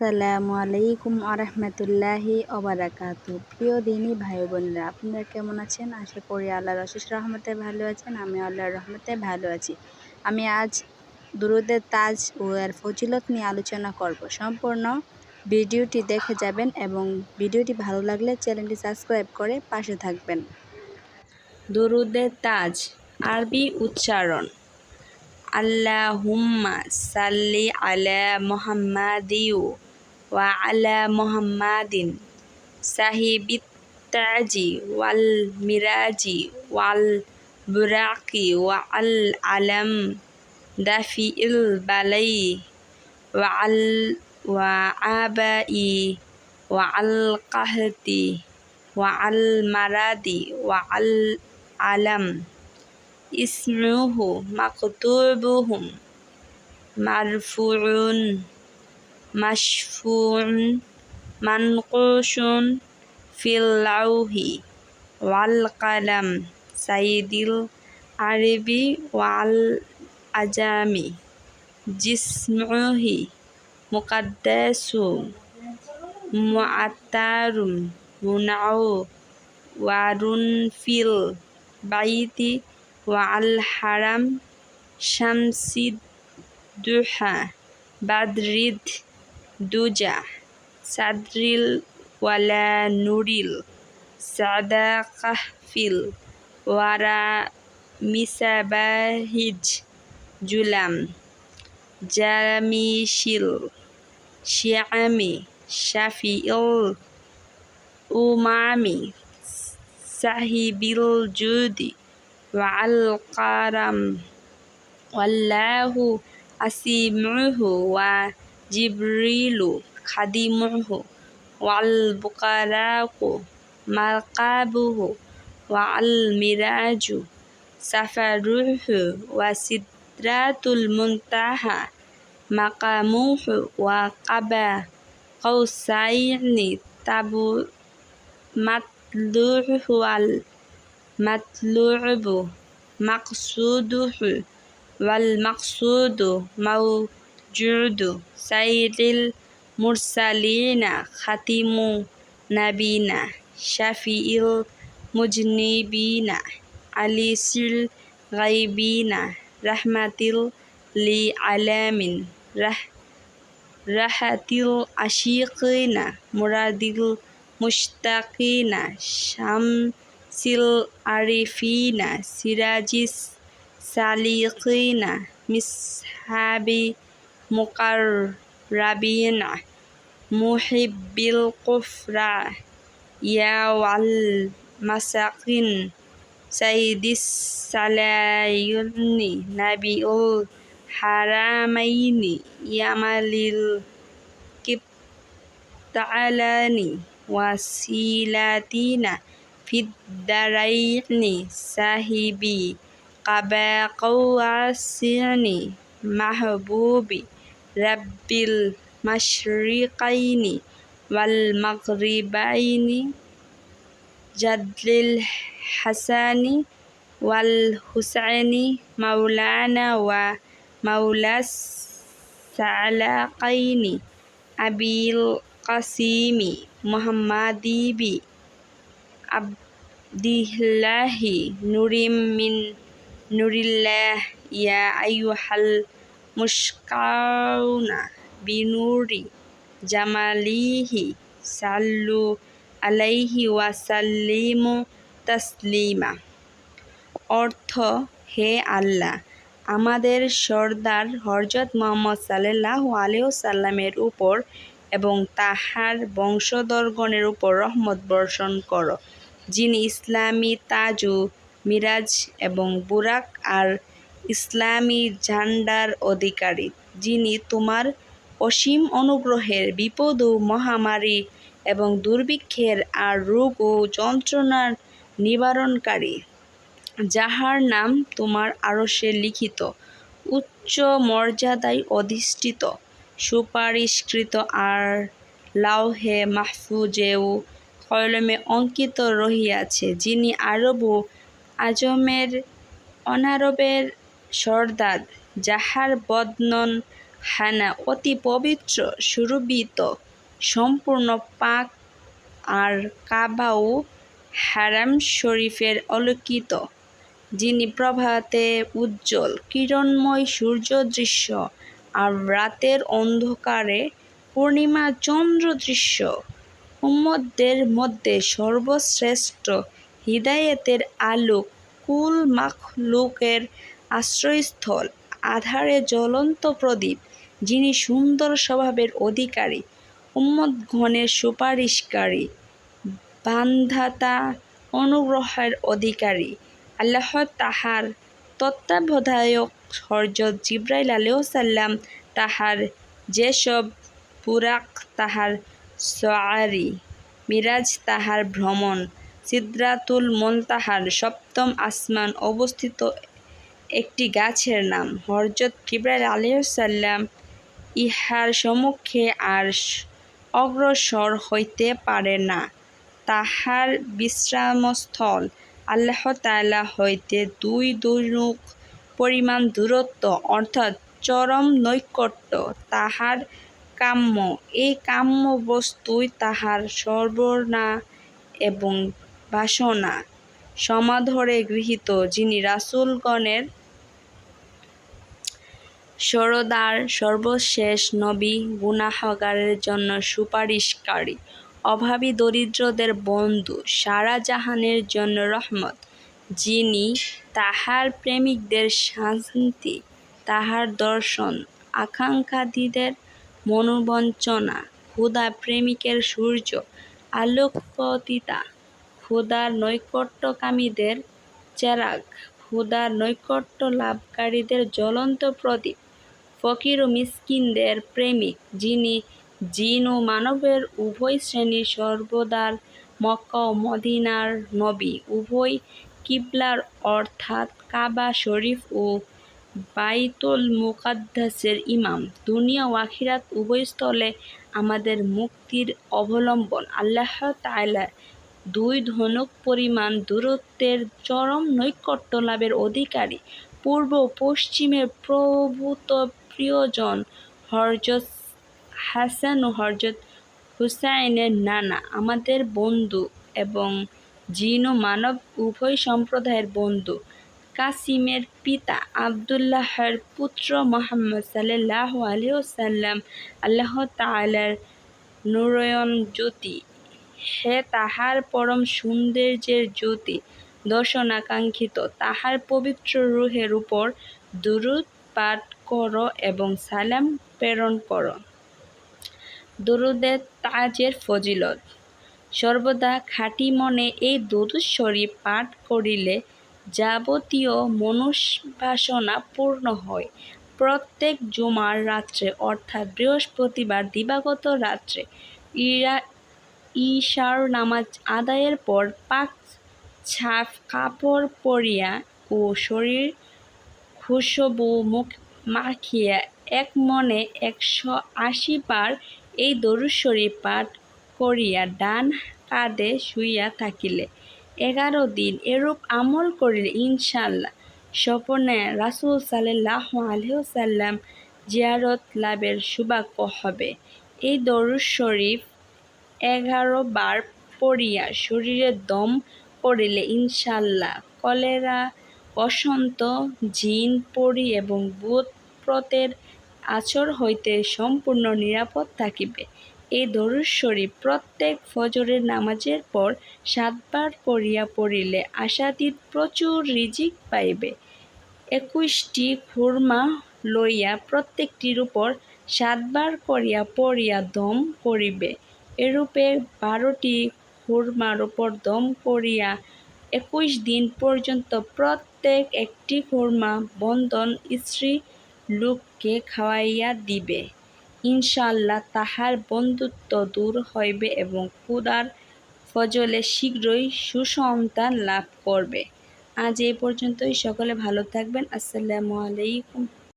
আসসালামু আলাইকুম আরহামতুল্লাহি অবরাকাতু প্রিয় দিনী ভাই বোনেরা, আপনারা কেমন আছেন? আশা করি আল্লাহর অশেষ রহমতে ভালো আছেন আমি আল্লাহর রহমতে ভালো আছি। আমি আজ দুরুদের তাজ ও এর ফজিলত নিয়ে আলোচনা করব। সম্পূর্ণ ভিডিওটি দেখে যাবেন এবং ভিডিওটি ভালো লাগলে চ্যানেলটি সাবস্ক্রাইব করে পাশে থাকবেন। দুরুদের তাজ, আরবি উচ্চারণ, আল্লাহুম্মা সাল্লি আলা মুহাম্মাদিউ। ওয়া আলা মুহাম্মাদিন সাহিবিত তাজি ওয়াল মিরাজি ওয়াল বুরাকি ওয়া আল আলাম দাফিইল বালাই ওয়া আল ওয়া আবাই ওয়া আল কাহতি ওয়া আল মারাদি ওয়া আল আলাম ইসমুহু মাকতুবুহুম মারফুউন মাশফুউন মানকুশুন, ফিল লাউহি ওয়াল কালাম, সাইদিল আরবি ওয়াল আজামি, জিসমুহি মুকাদ্দাসু, মুআত্তারুম, মুনাউ, ওয়ারুন ফিল বাইতি ওয়াল হারাম, শামসিদ দুহা, বাদরিদ দুজা সাদরিল ওয়ালা নুরিল সাদা কাহফিল ওয়ারা মিসাবাহিজ জুলাম জামিশিল শিয়ামি শাফিউল উমামি সাহিবিল জুদি ওয়াল কারাম ওয়াল্লাহু আসিমুহু ওয়া جبريل خديمه والبقراء مرقبه والمراج سفره وسدرة المنتهى مقامه وقبا قوسين تب مطلوعه والمطلوب مقصوده والمقصود موت মাউজুদু সাইরিল মুরসালিনা খাতিমু নাবিনা শাফিইল মুজনিবিনা আলিসিল গাইবিনা রাহমাতিল লি আলামিন রাহ রাহাতিল আশিকিনা মুরাদিল মুশতাকিনা শামসিল আরিফিনা সিরাজিস সালিকিনা মিসহাবি muqarrabin muhibbil kufra ya wal masakin sayyidis salayuni nabiul haramaini yamalil kipta'alani wasilatina fid darayni, sahibi kabaqawasini mahbubi. رب المشرقين والمغربين جد الحسن والحسين مولانا ومولى الثعلقين أبي القسيم محمد بي عبد الله نور من نور الله يا أيها মুশকাউনা বিনুরি জামালিহি সাল্লু আলাইহি ওয়াসাল্লিমু তাসলিমা। অর্থ, হে আল্লাহ, আমাদের সর্দার হরজত মোহাম্মদ সাল্লাহ আলিয়াল্লামের উপর এবং তাহার বংশধরগণের উপর রহমত বর্ষণ করো, যিনি ইসলামী তাজু, মিরাজ এবং বুরাক আর ইসলামী ঝান্ডার অধিকারী, যিনি তোমার অসীম অনুগ্রহের বিপদ ও মহামারী এবং দুর্ভিক্ষের আর রোগ ও যন্ত্রণার নিবারণকারী, যাহার নাম তোমার আরশে লিখিত, উচ্চ মর্যাদায় অধিষ্ঠিত, সুপারিশকৃত আর লাউহে মাহফুজেও কলমে অঙ্কিত রহিয়াছে, যিনি আরব ও আজমের অনারবের সর্দার যাহার বদনন হানা অতি পবিত্র সুরবিত সম্পূর্ণ পাক আর কাবাও হারাম শরীফের অলৌকিত যিনি প্রভাতে উজ্জ্বল, কিরণময় সূর্য দৃশ্য আর রাতের অন্ধকারে পূর্ণিমা চন্দ্র দৃশ্য। উম্মতদের মধ্যে সর্বশ্রেষ্ঠ হিদায়েতের আলোক কুল মাখলুকের আশ্রয়স্থল, আধারে জ্বলন্ত প্রদীপ, যিনি সুন্দর স্বভাবের অধিকারী উম্মতগণের সুপারিশকারী, বান্ধাতা অনুগ্রহের অধিকারী। আল্লাহ তাহার তত্ত্বাবধায়ক হরজত জিব্রাইল আলাইসাল্লাম তাহার যেসব পুরাক তাহার সোয়ারি, মিরাজ তাহার ভ্রমণ, সিদ্রাতুল মন তাহার সপ্তম আসমান অবস্থিত একটি গাছের নাম। হরজত জিব্রাইল আলাইসাল্লাম ইহার সম্মুখে আর অগ্রসর হইতে পারে না। তাহার বিশ্রামস্থল আল্লাহ তালা হইতে দুই দৈনুক পরিমাণ দূরত্ব, অর্থাৎ চরম নৈকট্য তাহার কাম্য। এই কাম্য বস্তুই তাহার সর্বনা এবং বাসনা। সমাধরে গৃহীত যিনি রাসুলগণের সরদার সর্বশেষ নবী গুনাহগারের জন্য সুপারিশকারী, অভাবী দরিদ্রদের বন্ধু সারা জাহানের জন্য রহমত। যিনি তাহার প্রেমিকদের শান্তি, তাহার দর্শন আকাঙ্ক্ষাদীদের মনোবঞ্চনা ক্ষুদা প্রেমিকের সূর্য, আলোকপতিতা ক্ষুদার নৈকট্যকামীদের চেরাগ ক্ষুদার নৈকট্য লাভকারীদের জ্বলন্ত প্রদীপ ফকির ও মিসকিনদের প্রেমিক, যিনি জিন ও মানবের উভয় শ্রেণির সর্বদার মক্কা ও মদিনার নবী। উভয় কিবলার অর্থাৎ কাবা শরীফ ও বাইতুল মুকাদ্দাসের ইমাম। দুনিয়া ও আখিরাত উভয় স্থলে আমাদের মুক্তির অবলম্বন। আল্লাহ তাআলা দুই ধনুক পরিমাণ দূরত্বের চরম নৈকট্য লাভের অধিকারী। পূর্ব পশ্চিমের প্রভূত প্রিয়জন হরজত হাসান ও হরজত হুসাইনের নানা, আমাদের বন্ধু এবং জিন ও মানব উভয় সম্প্রদায়ের বন্ধু। কাসিমের পিতা আবদুল্লাহর পুত্র মোহাম্মদ সাল্লাহ আলিয়াল্লাম আল্লাহ তালার নুরয়ন জ্যোতি। হে তাহার পরম সৌন্দর্যের জ্যোতি, দর্শনাকাঙ্ক্ষিত, তাহার পবিত্র রুহের উপর দুরুদ পাঠ করো এবং সালাম প্রেরণ কর। দরুদের তাজের ফজিলত। সর্বদা খাঁটি মনে এই দরুদ শরীফ পাঠ করিলে যাবতীয় মনুষ্বাসনা পূর্ণ হয়। প্রত্যেক জুমার রাত্রে, অর্থাৎ বৃহস্পতিবার দিবাগত রাত্রে, ইরা, ঈশার নামাজ আদায়ের পর পাক ছাপ কাপড় পরিয়া ও শরীর খুশবু মুখ মাখিয়া এক মনে একশো আশি বার এই দরুদ শরীফ পাঠ করিয়া ডান কাঁধে শুইয়া থাকিলে। এগারো দিন এরূপ আমল করিলে ইনশাল্লাহ স্বপনে রাসুল সাল্লাহ আলহ্লাম জিয়ারত লাভের সৌভাগ্য হবে। এই দরুদ শরীফ এগারো বার পড়িয়া শরীরে দম পড়িলে ইনশাল্লাহ কলেরা বসন্ত, জিন, পরি এবং বুধ প্রতের আচর হইতে সম্পূর্ণ নিরাপদ থাকিবে। এই দরুদ প্রত্যেক ফজরের নামাজের পর সাতবার পড়িয়া পড়িলে আশাতীত প্রচুর রিজিক পাইবে। একুশটি খুরমা লইয়া প্রত্যেকটির উপর সাতবার করিয়া পড়িয়া দম করিবে। এরূপে বারোটি খুরমার উপর দম করিয়া একুশ দিন পর্যন্ত প্রত্যেক একটি খুরমা বন্ধন স্ত্রী লোককে খাওয়াইয়া দিবে। ইনশাল্লাহ তাহার বন্ধুত্ব দূর হইবে এবং ক্ষুদার ফজলে শীঘ্রই সুসন্তান লাভ করবে। আজ এই পর্যন্তই। সকলে ভালো থাকবেন। আসসালামু আলাইকুম।